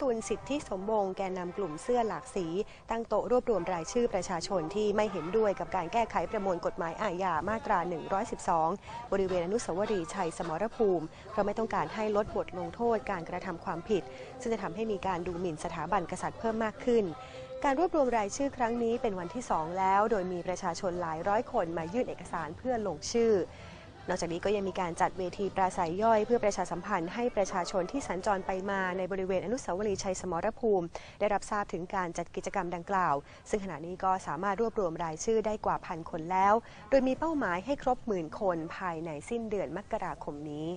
ตุลสิทธิสมบงแกนนำกลุ่มเสื้อหลากสี ตั้งโต๊ะรวบรวมรายชื่อประชาชนที่ไม่เห็นด้วยกับการแก้ไขประมวลกฎหมายอาญามาตรา 112 บริเวณอนุสาวรีย์ชัยสมรภูมิ เพราะไม่ต้องการให้ลดบทลงโทษการกระทำความผิด ซึ่งจะทำให้มีการดูหมิ่นสถาบันกษัตริย์เพิ่มมากขึ้นการรวบรวมรายชื่อครั้งนี้เป็นวันที่ 2 แล้ว โดยมีประชาชนหลายร้อยคนมายื่นเอกสารเพื่อลงชื่อ นอกจากนี้ก็ยังมีการจัดเวทีปราศัยย่อยเพื่อประชาสัมพันธ์ให้ประชาชนที่สัญจรไปมาในบริเวณอนุสาวรีย์ชัยสมรภูมิ ได้รับทราบถึงการจัดกิจกรรมดังกล่าว ซึ่งขณะนี้ก็สามารถรวบรวมรายชื่อได้กว่าพันคนแล้ว โดยมีเป้าหมายให้ครบหมื่นคนภายในสิ้นเดือนมกราคมนี้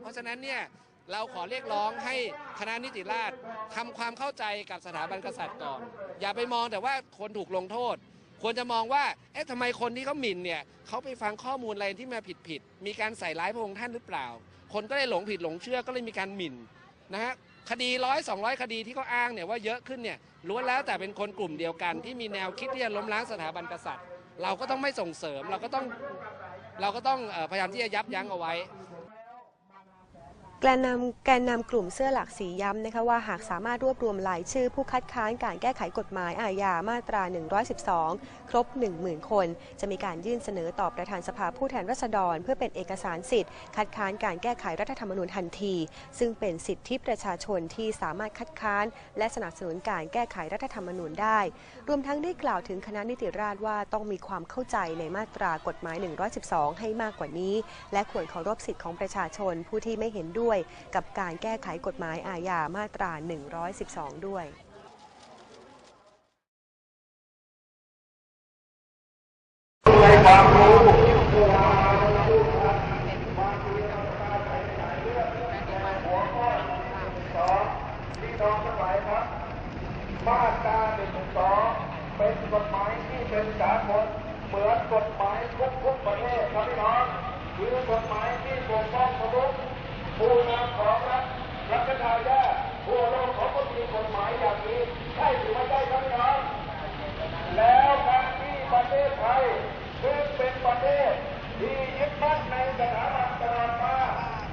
เพราะฉะนั้นเนี่ย เราขอเรียกร้องให้คณะนิติราษฎร์ทำความเข้าใจกับสถาบันกษัตริย์ก่อน อย่าไปมองแต่ว่าคนถูกลงโทษ ควรจะมองว่า เอ๊ะทำไมคนที่เขาหมิ่นเนี่ยเขาไปฟังข้อมูลอะไรที่มาผิดผิด มีการใส่ร้ายพระองค์ท่านหรือเปล่า คนก็เลยหลงผิดหลงเชื่อก็เลยมีการหมิ่นนะฮะคดีร้อยสองร้อยคดีที่เขาอ้างเนี่ยว่าเยอะขึ้นเนี่ยล้วนแล้วแต่เป็นคนกลุ่มเดียวกัน ที่มีแนวคิดที่จะล้มล้างสถาบันกษัตริย์ เราก็ต้องไม่ส่งเสริมเราก็ต้องเราก็ต้องพยายามที่จะยับยั้งเอาไว้ แกนนำแกนนำกลุ่มเสื้อหลักสีย้ำนะคะว่าหากสามารถรวบรวมรายชื่อผู้คัดค้านการแก้ไขกฎหมายอาญามาตรา 112 ครบ 10,000 คน จะมีการยื่นเสนอต่อประธานสภาผู้แทนราษฎร เพื่อเป็นเอกสารสิทธิ์ คัดค้านการแก้ไขรัฐธรรมนูญทันที ซึ่งเป็นสิทธิประชาชนที่สามารถคัดค้าน และสนับสนุนการแก้ไขรัฐธรรมนูญได้ รวมทั้งได้กล่าวถึงคณะนิติราษฎรว่าต้องมีความเข้าใจในมาตรากฎหมาย 112 ให้มากกว่านี้ และควรเคารพสิทธิของประชาชนผู้ที่ไม่เห็นด้วยกับการแก้ไขกฎหมายอาญามาตรา 112 ด้วยพี่น้องทั้งหลายครับมาตราหนึ่งสองเป็นกฎหมายที่เป็นสากลเหมือนกฎหมายทุกทุกประเทศครับพี่น้องคือกฎหมายที่ปกป้องมนุษย์ ผู้นำของรัฐรัฐทายาทผู้โลกเขาก็มีกฎหมายอย่างนี้ใช่หรือไม่ใช่ครับน้องแล้วการที่ประเทศไทยซึ่งเป็นประเทศที่ยึดมั่นในสถาบันตลอดมา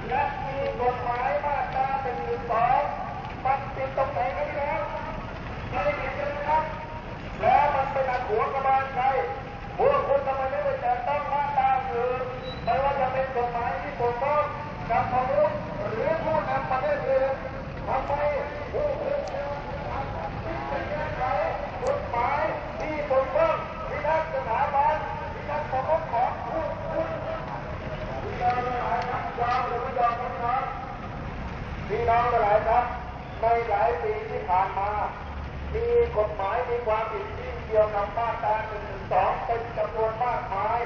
และมีกฎหมายมาตราหนึ่งหนึ่งสองมันติดตรงไหนครับพี่น้องไม่ได้ผิดเลยนะครับ แล้วมันเป็นอันหัวกระบาลใครพวกคุณทำไมไม่ไปแต่ต้องมาตราอื่นไม่ว่าจะเป็นกฎหมายที่ปกป้องกับมนุษย์หรือผู้นำประเทศอื่นทำไมพวกคุณ กฎหมายที่ปกป้องพิทักษ์สถาบันพิทักษ์ปกป้องของผู้คุณพี่น้องทั้งหลายครับยอมหรือไม่ยอมครับพี่น้องพี่น้องทั้งหลายครับในหลายปีที่ ผ่านมา มีกฎหมายมีความผิดที่เกี่ยวกับมาตรา1นึสองเป็นจำนวนมากมาย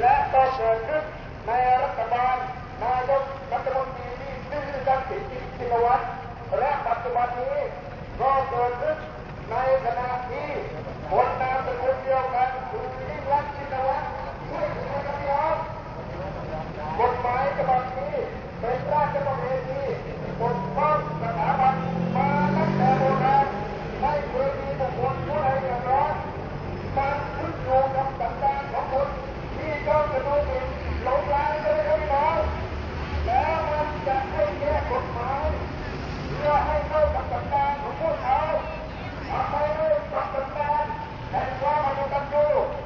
และก็เกิดขึ้นในรัฐบาลนายกรัฐมนตรีที่ชื่อทักษิณชินวัตรและปัจจุบันนี้ก็เกิดขึ้นในขณะที่คนนามสกุลเดียวกันคือยิ่งรักษณ์ชินวัตรใช่ไหมครับกฎหมายฉบับนี้เป็นราชประเพณีปกป้องสถานมาตั้งแต่โบราณไม่เคยมีบุคคลผู้ใดอย่างน้อยมันขึ้นอยู่กับสันดานของคนที่ชอบจะดูหมิ่นหลงลายเลยครับพี่น้องแล้วมันจะให้แก้กฎหมาย เพื่อให้เข้ากับสันดาน